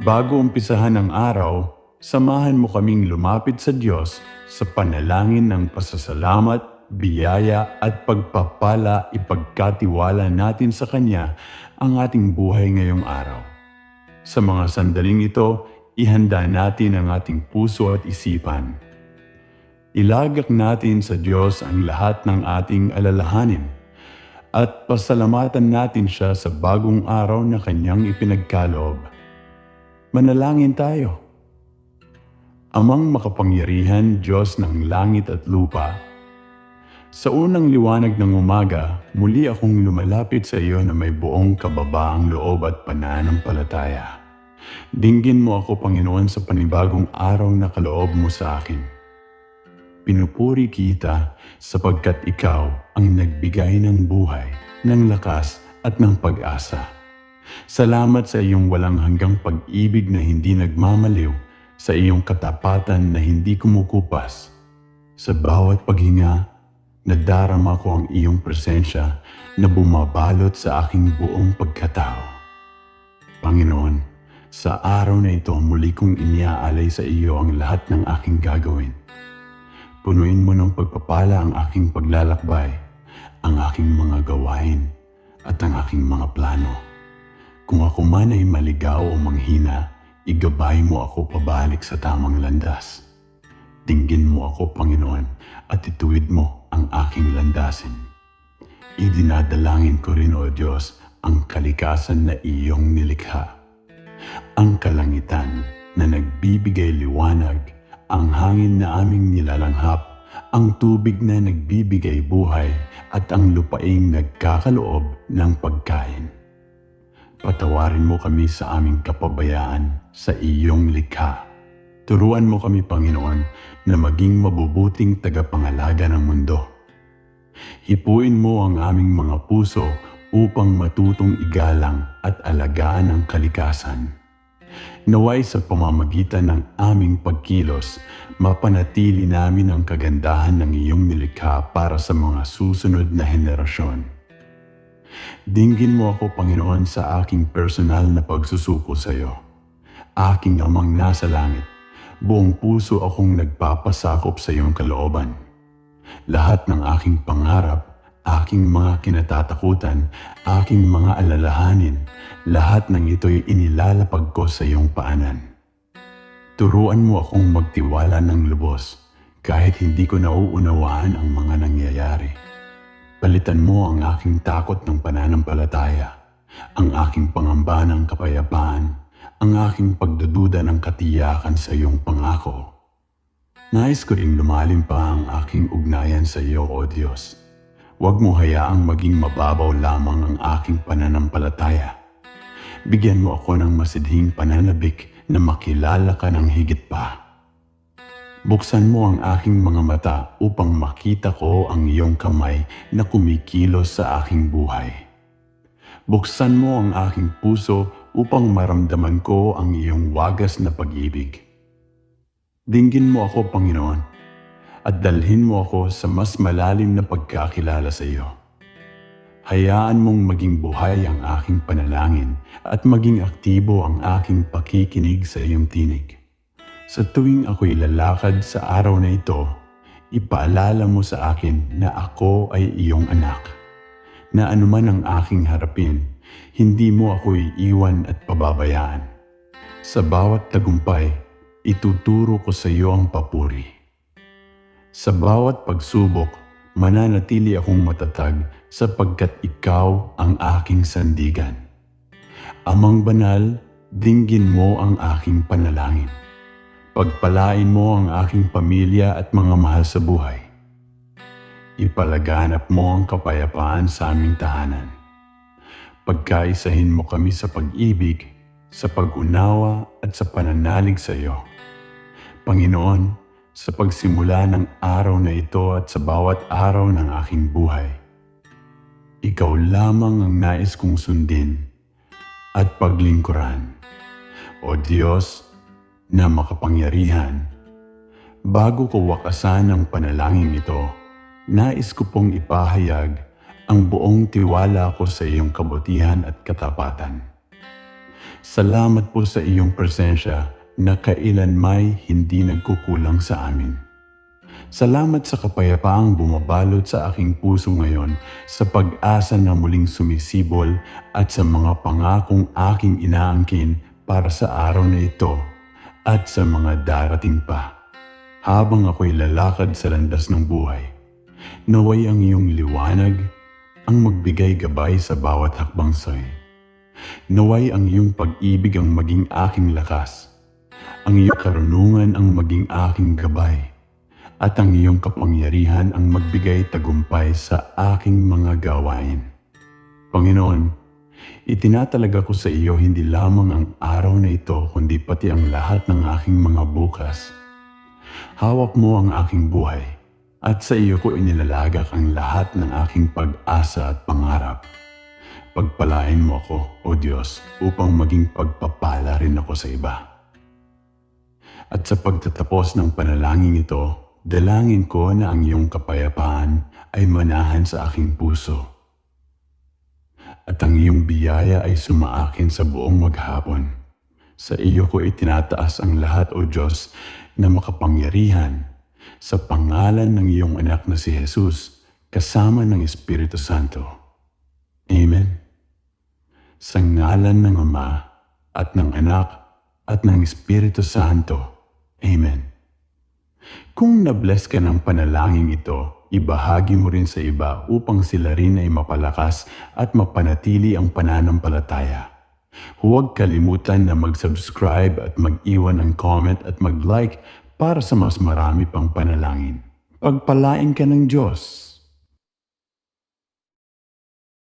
Bago umpisahan ang araw, samahan mo kaming lumapit sa Diyos sa panalangin ng pasasalamat, biyaya at pagpapala ipagkatiwala natin sa Kanya ang ating buhay ngayong araw. Sa mga sandaling ito, ihanda natin ang ating puso at isipan. Ilagak natin sa Diyos ang lahat ng ating alalahanin at pasalamatan natin siya sa bagong araw na kanyang ipinagkaloob. Manalangin tayo. Amang makapangyarihan, Diyos ng langit at lupa, sa unang liwanag ng umaga, muli akong lumalapit sa iyo na may buong kababaang loob at pananampalataya. Dinggin mo ako, Panginoon, sa panibagong araw na kaloob mo sa akin. Pinupuri kita sapagkat ikaw ang nagbigay ng buhay, ng lakas at ng pag-asa. Salamat sa iyong walang hanggang pag-ibig na hindi nagmamaliw, sa iyong katapatan na hindi kumukupas. Sa bawat paghinga, nadarama ko ang iyong presensya na bumabalot sa aking buong pagkatao. Panginoon, sa araw na ito muli kong iniaalay sa iyo ang lahat ng aking gagawin. Punuin mo ng pagpapala ang aking paglalakbay, ang aking mga gawain, at ang aking mga plano. Kung ako man ay maligaw o manghina, igabay mo ako pabalik sa tamang landas. Dinggin mo ako, Panginoon, at ituwid mo ang aking landasin. Idinadalangin ko rin, O Diyos, ang kalikasan na iyong nilikha. Ang kalangitan na nagbibigay liwanag, ang hangin na aming nilalanghap, ang tubig na nagbibigay buhay, at ang lupaing nagkakaloob ng pagkain. Patawarin mo kami sa aming kapabayaan sa iyong likha. Turuan mo kami, Panginoon, na maging mabubuting tagapangalaga ng mundo. Hipuin mo ang aming mga puso upang matutong igalang at alagaan ang kalikasan. Naway sa pamamagitan ng aming pagkilos, mapanatili namin ang kagandahan ng iyong nilikha para sa mga susunod na henerasyon. Dinggin mo ako, Panginoon, sa aking personal na pagsusuko sa iyo. Aking amang nasa langit, buong puso akong nagpapasakop sa iyong kalooban. Lahat ng aking pangarap, aking mga kinatatakutan, aking mga alalahanin, lahat ng ito'y inilalapag ko sa iyong paanan. Turuan mo akong magtiwala ng lubos kahit hindi ko nauunawaan ang mga nangyayari. Palitan mo ang aking takot ng pananampalataya, ang aking pangamba ng kapayapaan, ang aking pagdududa ng katiyakan sa iyong pangako. Nais ko ring lumalim pa ang aking ugnayan sa iyo, O Diyos. Huwag mo hayaang maging mababaw lamang ang aking pananampalataya. Bigyan mo ako ng masidhing pananabik na makilala ka ng higit pa. Buksan mo ang aking mga mata upang makita ko ang iyong kamay na kumikilos sa aking buhay. Buksan mo ang aking puso upang maramdaman ko ang iyong wagas na pag-ibig. Dinggin mo ako, Panginoon, at dalhin mo ako sa mas malalim na pagkakilala sa iyo. Hayaan mong maging buhay ang aking panalangin at maging aktibo ang aking pakikinig sa iyong tinig. Sa tuwing ako'y lalakad sa araw na ito, ipaalala mo sa akin na ako ay iyong anak. Na anuman ang aking harapin, hindi mo ako iiwan at pababayaan. Sa bawat tagumpay, ituturo ko sa iyo ang papuri. Sa bawat pagsubok, mananatili akong matatag sapagkat ikaw ang aking sandigan. Amang banal, dinggin mo ang aking panalangin. Pagpalain mo ang aking pamilya at mga mahal sa buhay. Ipalaganap mo ang kapayapaan sa aming tahanan. Pagkaisahin mo kami sa pag-ibig, sa pag-unawa at sa pananalig sa iyo. Panginoon, sa pagsimula ng araw na ito at sa bawat araw ng aking buhay, ikaw lamang ang nais kong sundin at paglingkuran. O Diyos na makapangyarihan, bago ko wakasan ang panalangin ito, nais ko pong ipahayag ang buong tiwala ko sa iyong kabutihan at katapatan. Salamat po sa iyong presensya na kailanmay hindi nagkukulang sa amin. Salamat sa kapayapaang bumabalot sa aking puso ngayon sa pag-asa na muling sumisibol at sa mga pangakong aking inaangkin para sa araw na ito at sa mga darating pa. Habang ako'y lalakad sa landas ng buhay, naway ang iyong liwanag ang magbigay gabay sa bawat hakbang sa'yo. Naway ang iyong pag-ibig ang maging aking lakas. Ang iyong karunungan ang maging aking gabay. At ang iyong kapangyarihan ang magbigay tagumpay sa aking mga gawain. Panginoon, itinatalaga ko sa iyo hindi lamang ang araw na ito kundi pati ang lahat ng aking mga bukas. Hawak mo ang aking buhay at sa iyo ko inilalagak ang lahat ng aking pag-asa at pangarap. Pagpalain mo ako, O Diyos, upang maging pagpapala rin ako sa iba. At sa pagtatapos ng panalangin ito, dalangin ko na ang iyong kapayapaan ay manahan sa aking puso. At ang iyong biyaya ay sumaakin sa buong maghapon. Sa iyo ko itinataas ang lahat, O Diyos, na makapangyarihan sa pangalan ng iyong anak na si Jesus, kasama ng Espiritu Santo. Amen. Sa ngalan ng Ama at ng Anak at ng Espiritu Santo. Amen. Kung nabless ka ng panalangin ito, ibahagi mo rin sa iba upang sila rin ay mapalakas at mapanatili ang pananampalataya. Huwag kalimutan na mag-subscribe at mag-iwan ng comment at mag-like para sa mas marami pang panalangin. Pagpalain ka ng Diyos.